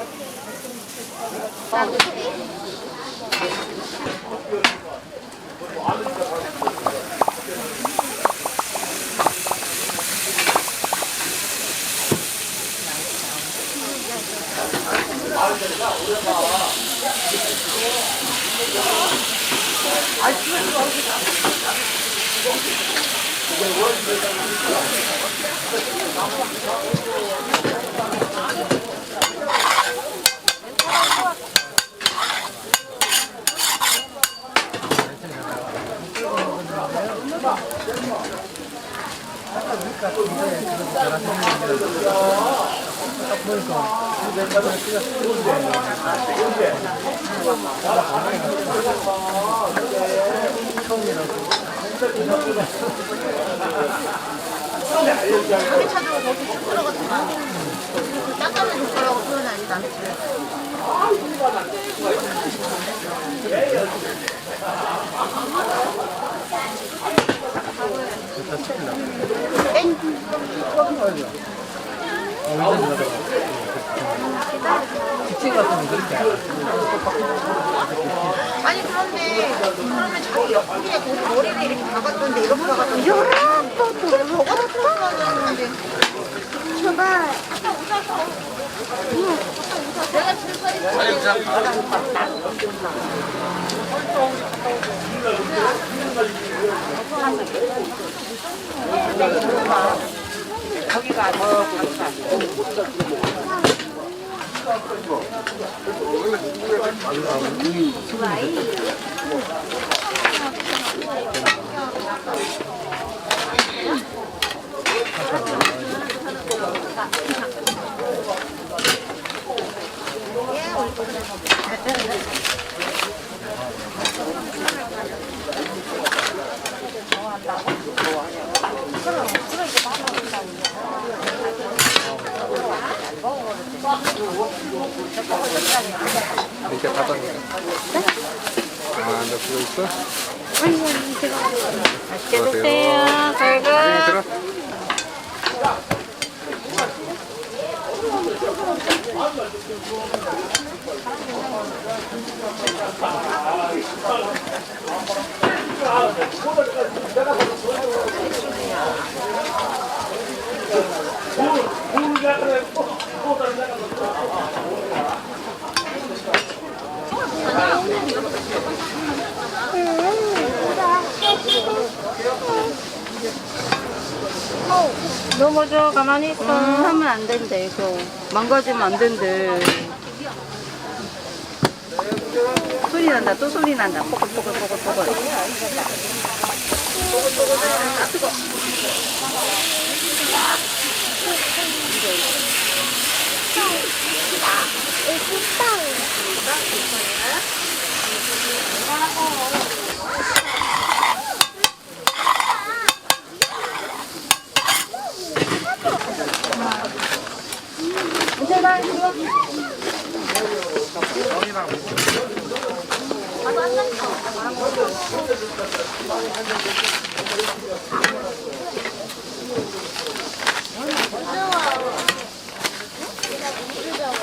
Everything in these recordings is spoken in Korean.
아, 진짜, 오랜만에. 여기 찾아고 거기 쭉 들어갔지만 닦아는 줄 거라고 표현하지 나는 기침 같으면 그렇게 안 해. 아니 그런데 그러면 자기 옆구리에 거기 머리를 이렇게 박았던데 이렇게 박았던데 저걸 저거를 풀어주는데 제발 내가 질문이 이렇게 닫았니까. 아, 너 그거 있어? 맛있게 드세요. 여기 갈가. 들어. 넘어져 가만히 있어. 하면 안 된대 이거. 망가지면 안 된대. 소리 난다 또 소리 난다. 뽀글뽀글뽀글뽀글.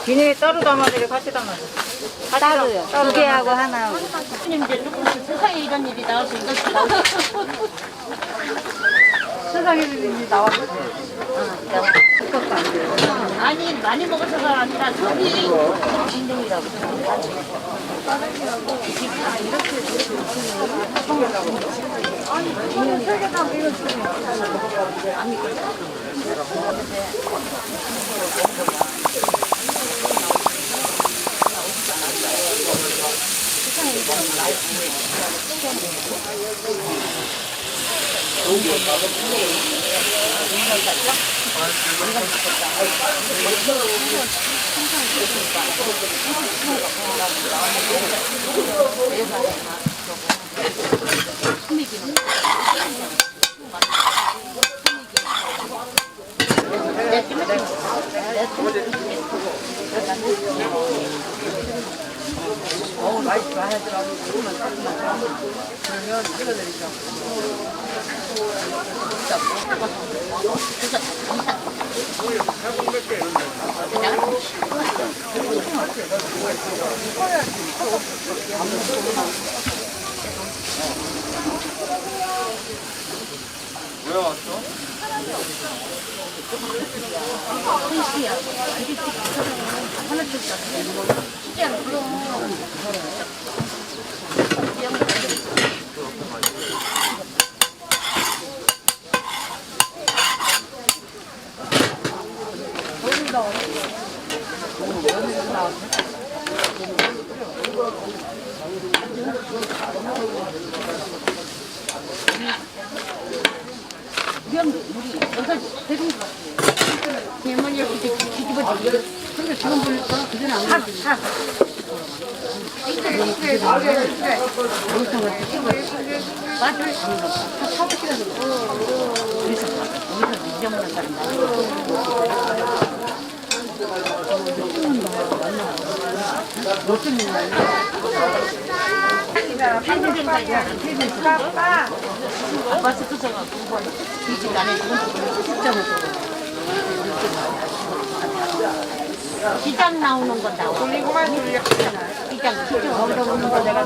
비닐에 따로 담아드려 같이 담아줘. 따로요. 두 개하고 하나. 이제 조금 세상에 이런 일이 나와서 이것이 세상에 일이 나왔는데. 아니 많이 먹어서가 아니라 저기 진동이라고 아니 저는 세개다 이거 지금 안 믿거든요. 어우, 라이트 나이스 그러면 찍어드리죠. 왜 왔어? 셋이야. 하나 둘 셋. 그럼. 기 장 나오는 거 나와. 기장, 기장 얻어오는 거 내가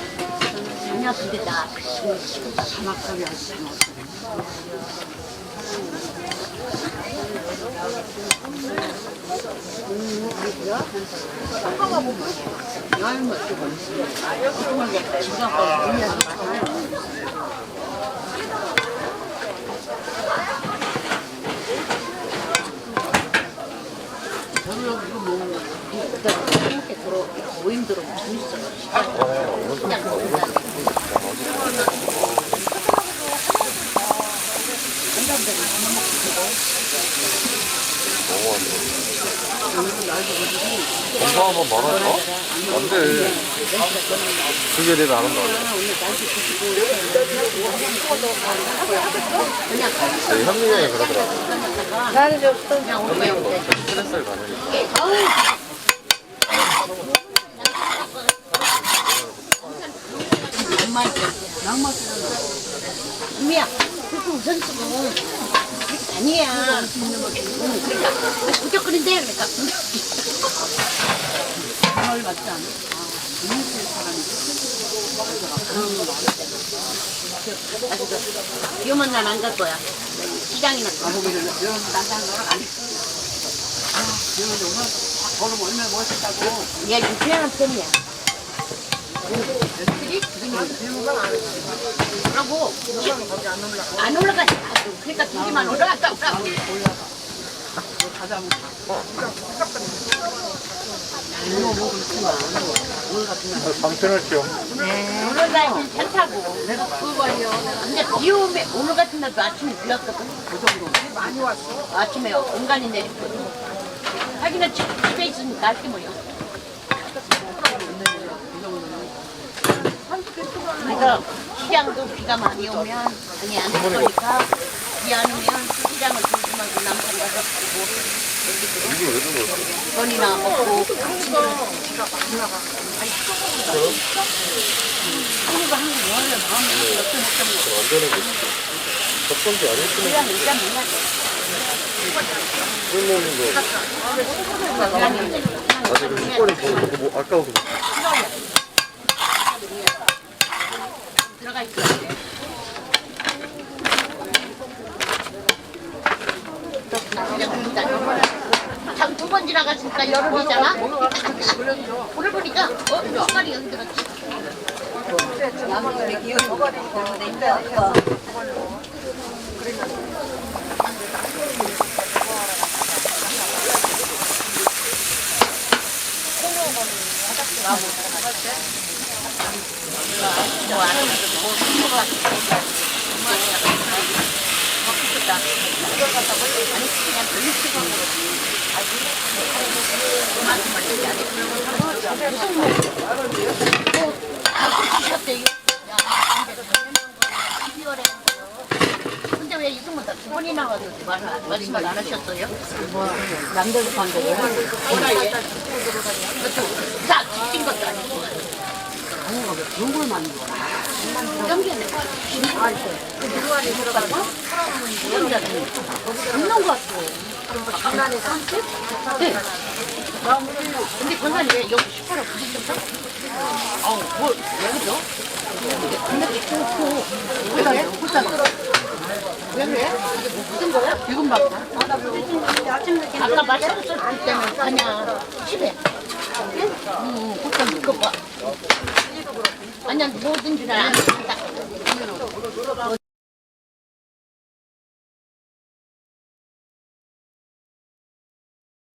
사막하게 하지 이렇게 들어 모임 들어 공부 한번 멀어져? 안 돼. 그게 내가 안 한다. 네, 현민이 형이 그러더라고. 나는 엄청 스트레스를 받으니까. 미야 그거 우선 쓰고. 그게 아니야. 응, 그러니까 아, 부적거린데 그러니까. 뭘 맞지 않아? 아주 그 위험한 날 안 갈 거야. 시장이나. 가보기는 난간 거를 안 해. 얘 유쾌한 편이야 그러고 안. 그러니까 올라갔다. 방편을 키워. 오늘 날 괜찮다고. 근데 비 오면 오늘 같은 날도 아침에 비 왔거든. 그 정도. 많이 왔어. 아침에 온간이 내렸거든. 하기는 집- 집에 있으니까 할게 뭐야. 그래서 시장도 비가 많이 오면 아니 안될 거니까 비 안 오면 시장을 말고 남산 가서 보고? 돈이나 먹고 안 되는 거지. 첫 번째 안 했으면 그냥 일단 몰라. 끊는 거. 아직 그 뭐, 아까워서. 내가 진짜 여름이잖아? 물을 보니까 어? 색깔이 여기 들었지? 그냥 돌리치고 근데 왜 이승만 다 두번이 나와도 말을 말씀을 안 하셨어요? 뭐 남들 관계를 다 지친 것도 아니고 아니 왜 그런 걸 많이 먹어? 경기는 아그 누구 안에 들어가고 사람은 있는 것 같고 강남에 산책? 네. 근데 건강이 왜 여기 슈퍼를 부딪혔어? 아우, 뭘, 왜 그죠? 근데 좋고. 왜 그래? 홀딱 왜 그래? 이게 뭐 묻은 거야? 지금 봐. 아까 마셨을 때는 그냥 집에. 응, 홀딱 묶어봐. 아니야, 뭐든 줄 알아.